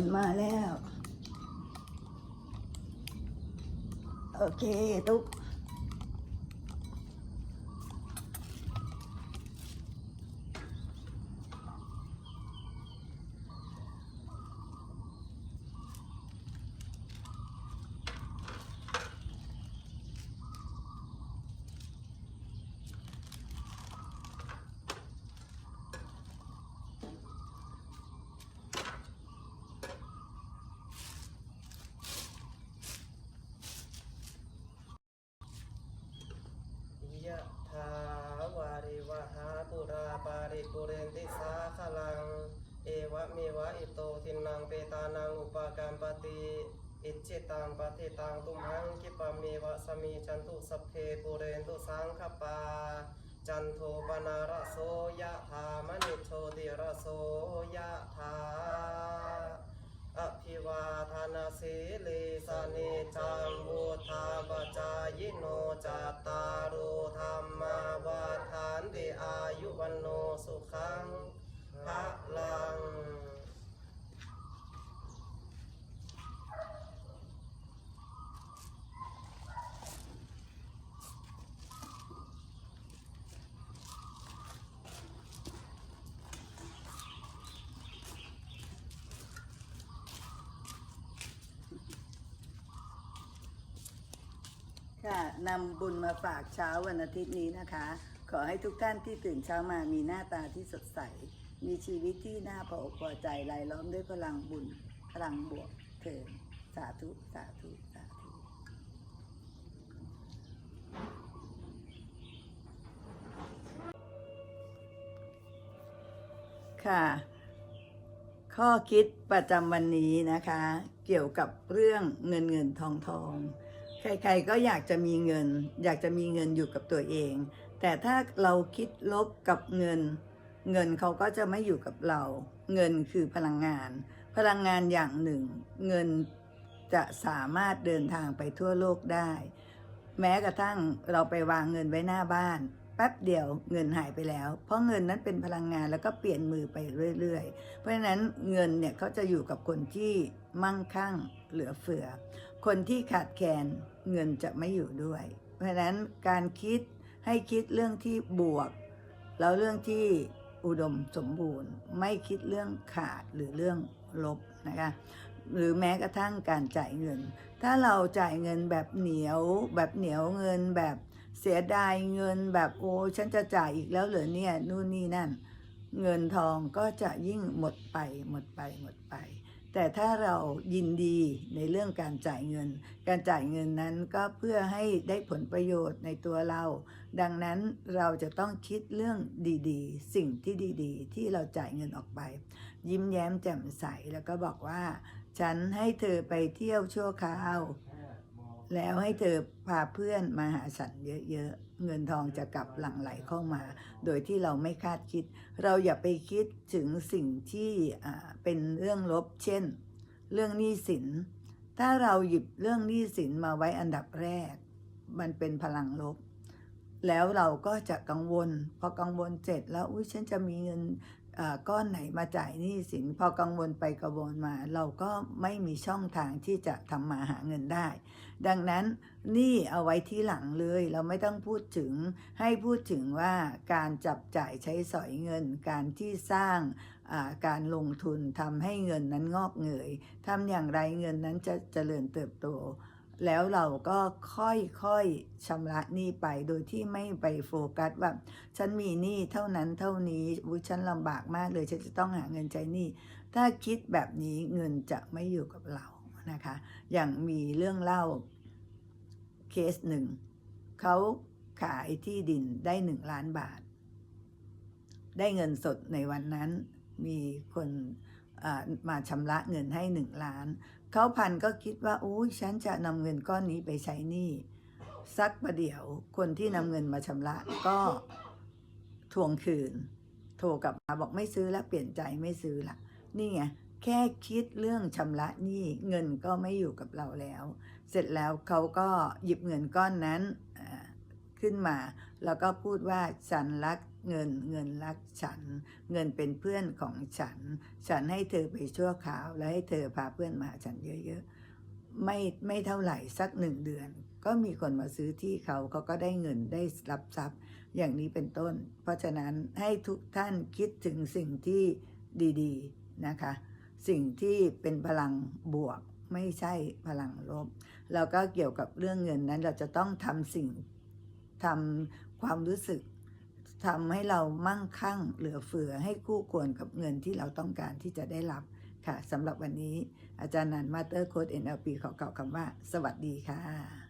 นมาแล้ว โอเค ตุ๊ก ยะถาวาริวหาปุราปาริปุเรนติสาขลัง เอวะเมวะอิโตทินังเปตานังอุปากรรมปติอิจิตังปฏิตังตุมหังคิปะเมวะสมีจันตุสัพเพปุเรนตุสังขปา จันโทปนาระโสยะธามณิโชติระโสยะธาอภิวาทานาสีลิสานิจังวุธาปจายโนจัตตารุธรรมาวาทานติอายุวันโนสุขังพระลัง ค่ะนำบุญมาฝากเช้าวันอาทิตย์นี้นะคะ ขอให้ทุกท่านที่ตื่นเช้ามามีหน้าตาที่สดใส มีชีวิตที่น่าพออกพอใจรายล้อมด้วยพลังบุญ พลังบวกเถิดสาธุ สาธุ สาธุค่ะ ข้อคิดประจำวันนี้นะคะ เกี่ยวกับเรื่องเงินเงินทองทอง ใครๆก็อยากจะมีเงิน อยากจะมีเงินอยู่กับตัวเอง แต่ถ้าเราคิดลบกับเงิน เงินเขาก็จะไม่อยู่กับเรา เงินคือพลังงาน พลังงานอย่างหนึ่ง เงินจะสามารถเดินทางไปทั่วโลกได้ แม้กระทั่งเราไปวางเงินไว้หน้าบ้านแป๊บเดียวเงินหายไปแล้ว เพราะเงินนั้นเป็นพลังงานแล้วก็เปลี่ยนมือไปเรื่อยๆ เพราะฉะนั้นเงินเนี่ยเขาจะอยู่กับคนที่มั่งคั่งเหลือเฟือ คนที่ขาดแคลน เงินจะไม่อยู่ด้วย เพราะฉะนั้นการคิดให้คิดเรื่องที่บวก แล้วเรื่องที่อุดมสมบูรณ์ ไม่คิดเรื่องขาดหรือเรื่องลบนะคะหรือแม้กระทั่งการจ่ายเงิน ถ้าเราจ่ายเงินแบบเหนียว แบบเหนียวเงินแบบเสียดายเงินแบบโอ้ฉันจะจ่ายอีกแล้วเหรอเนี่ยนู่นนี่นั่น เงินทองก็จะยิ่งหมดไปหมดไปหมดไป แต่ถ้าเรายินดีในเรื่องการจ่ายเงิน การจ่ายเงินนั้นก็เพื่อให้ได้ผลประโยชน์ในตัวเรา ดังนั้นเราจะต้องคิดเรื่องดีๆ สิ่งที่ดีๆ ที่เราจ่ายเงินออกไป ยิ้มแย้มแจ่มใสแล้วก็บอกว่า ฉันให้เธอไปเที่ยวชั่วคราว แล้วให้เธอพาเพื่อนมาหาฉันเยอะๆ เงินทองจะกลับหลั่งไหลเข้ามา โดยที่เราไม่คาดคิด เราอย่าไปคิดถึงสิ่งที่เป็นเรื่องลบ เช่น เรื่องหนี้สิน ถ้าเราหยิบเรื่องหนี้สินมาไว้อันดับแรก มันเป็นพลังลบ แล้วเราก็จะกังวล พอกังวลเสร็จแล้วอุ้ยฉันจะมีเงิน ก้อนไหนมาจ่ายหนี้สินพอกังวลไปกังวลมา เราก็ไม่มีช่องทางที่จะทำมาหาเงินได้ ดังนั้นหนี่เอาไว้ที่หลังเลย เราไม่ต้องพูดถึงให้พูดถึงว่าการจับจ่ายใช้สอยเงิน การที่สร้างการลงทุนทำให้เงินนั้นงอกเงยทำอย่างไรเงินนั้นจะเจริญเติบโต แล้วเราก็ค่อยๆชำระหนี้ไปโดยที่ไม่ไปโฟกัสว่าฉันมีหนี้เท่านั้นเท่านี้อุ๊ยฉันลำบากมากเลยฉันจะต้องหาเงินใจายหนี้ถ้าคิดแบบนี้เงินจะไม่อยู่กับเรานะคะ อย่างมีเรื่องเล่าเคสหนึ่งเขาขายที่ดินได้หนึ่งล้านบาท ได้เงินสดในวันนั้นมีคนมาชำระเงินให้หนึ่งล้าน เขาพันก็คิดว่าโอ้ยฉันจะนำเงินก้อนนี้ไปใช้หนี้สักประเดี๋ยวคนที่นำเงินมาชำระก็ทวงคืน โทรกลับมาบอกไม่ซื้อแล้วเปลี่ยนใจไม่ซื้อละนี่ไงแค่คิดเรื่องชำระหนี้เงินก็ไม่อยู่กับเราแล้ว เสร็จแล้วเขาก็หยิบเงินก้อนนั้นอ่า ขึ้นมา แล้วก็พูดว่าฉันรักเงินเงินรักฉัน เงินเป็นเพื่อนของฉัน ฉันให้เธอไปชั่วคราว และให้เธอพาเพื่อนมาหาฉันเยอะๆไม่ไม่เท่าไหร่สักหนึ่งเดือน ก็มีคนมาซื้อที่เขาเขาก็ได้เงินได้รับทรัพย์ อย่างนี้เป็นต้น เพราะฉะนั้นให้ทุกท่านคิดถึงสิ่งที่ดีๆนะคะ สิ่งที่เป็นพลังบวกไม่ใช่พลังลบ แล้วก็เกี่ยวกับเรื่องเงินนั้นเราจะต้องทำสิ่ง ทำความรู้สึกทำให้เรามั่งคั่งเหลือเฟือให้คู่ควรกับเงินที่เราต้องการที่จะได้รับค่ะสำหรับวันนี้อาจารย์นันมาเตอร์โค้ด NLP ขอกล่าวคำว่า สวัสดีค่ะ